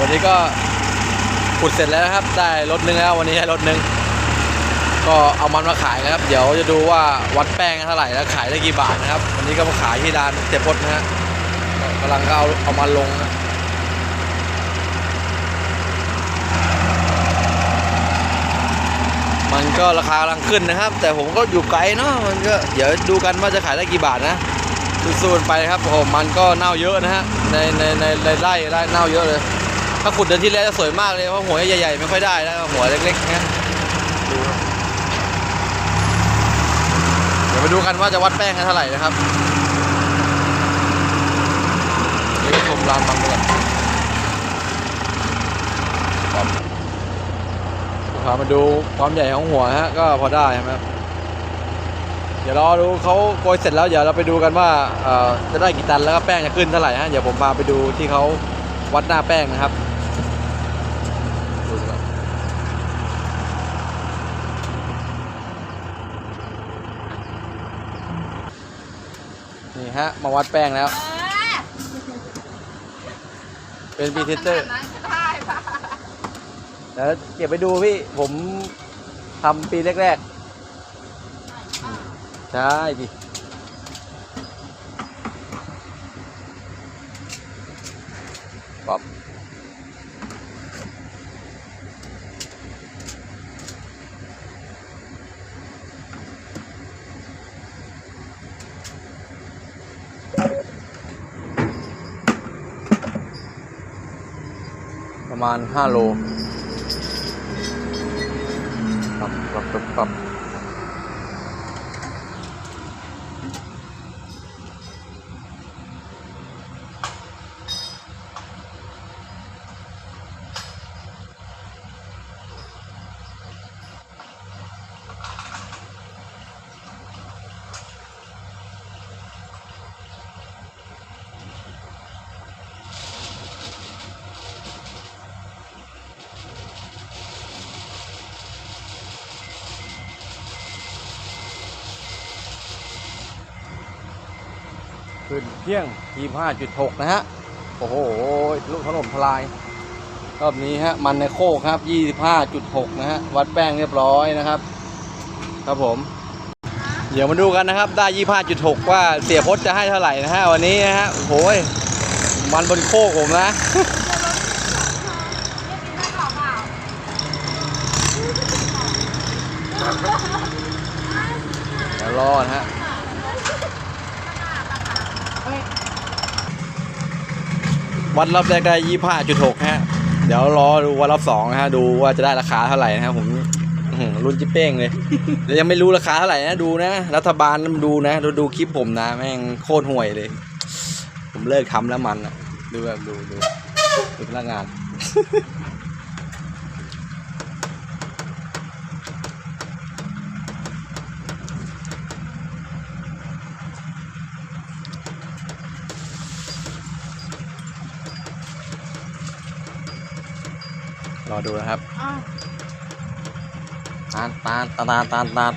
วันนี้ก็ขุดเสร็จแล้วครับ ได้รถหนึงแล้ววันนี้ได้รถหนึง ก็เอามันมาขายนะครับ เดี๋ยวจะดูว่าวัดแป้งเท่าไหร่แล้วขายได้กี่บาทนะครับ วันนี้ก็มาขายที่ร้านเสียพดนะฮะกำลังก็เอาเอามันลงนะมันก็ราคากำลังขึ้นนะครับ แต่ผมก็อยู่ไกลเนาะมันก็เดี๋ยวดูกันว่าจะขายได้กี่บาทนะสู้ๆกันไปครับโอ้โหมันก็เน่าเยอะนะฮะในในในในไร่ไร่เน่าเยอะเลย ถ้าขุดเดือนที่แล้วจะสวยมากเลยเพราะหัวใหญ่ๆไม่ค่อยได้แล้วหัวเล็กๆนะดูเดี๋ยวไปดูกันว่าจะวัดแป้งกันเท่าไหร่นะครับเดี๋ยวชมร้านบังก่อนพามาดูความใหญ่ของหัวฮะก็พอได้ใช่ไหมครับเดี๋ยวรอดูเขาโกยเสร็จแล้วเดี๋ยวเราไปดูกันว่าจะได้กี่ตันแล้วก็แป้งจะขึ้นเท่าไหร่ฮะเดี๋ยวผมพาไปดูที่เขาวัดหน้าแป้งนะครับ ดูสิครับนี่ ฮะ มาวัดแป้งแล้ว เป็นพรีเซนเตอร์ ได้ปะแล้วเก็บไปดูพี่ ผมทำปีแรกๆ ใช่ดิป๊อบ ประมาณ 5 โล ปรับปรับปรับ ขึ้นเที่ยง 25.6 นะฮะ โอ้โห ลูกขนมทลาย รอบนี้ฮะ มันในโคกครับ 25.6 นะฮะ วัดแป้งเรียบร้อยนะครับ ครับผม เดี๋ยวมาดูกันนะครับ ได้ 25.6 ว่าเสียพจน์จะให้เท่าไหร่นะฮะ วันนี้นะฮะ โอ้โหยมันบนโคกผมนะเดี๋ยวรอนะฮะ วัดรอบแรกได้ยี่ห้าจุดหกฮะ เดี๋ยวรอดูวัดรอบสองนะฮะ ดูว่าจะได้ราคาเท่าไหร่นะครับผมรุ่นจิเป้งเลยแต่ยังไม่รู้ราคาเท่าไหร่นะดูนะ รัฐบาลดูนะดูดูคลิปผมนะ แม่งโคตรห่วยเลย ผมเลิกทำแล้วมันอะดูแบบดูดูดูพนักงาน รอดูนะครับอ้าวตานตานตานตานตาน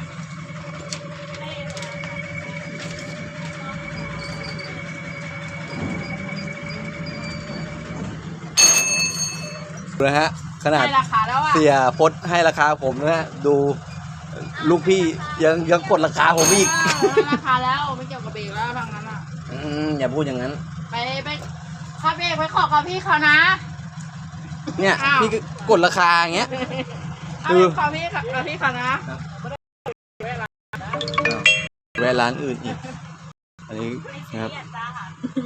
ดูนะฮะขนาดได้ราคาแล้วอะเสียพดให้ราคาผมนะฮะดูลูกพี่ยังยังกดราคาผมอีกอ้าวได้ราคาแล้วไม่เกี่ยวกับเบรกแล้วทางนั้นอะอืมอย่าพูดอย่างนั้น ไปไปคาเบรกไปขอกับพี่เขานะ เนี่ยอ้าวพี่ ก็กดราคาอย่างเงี้ย เอาคือไปขอพี่เขากับพี่เขานะแวะร้านอื่นอีก อันนี้นะครับ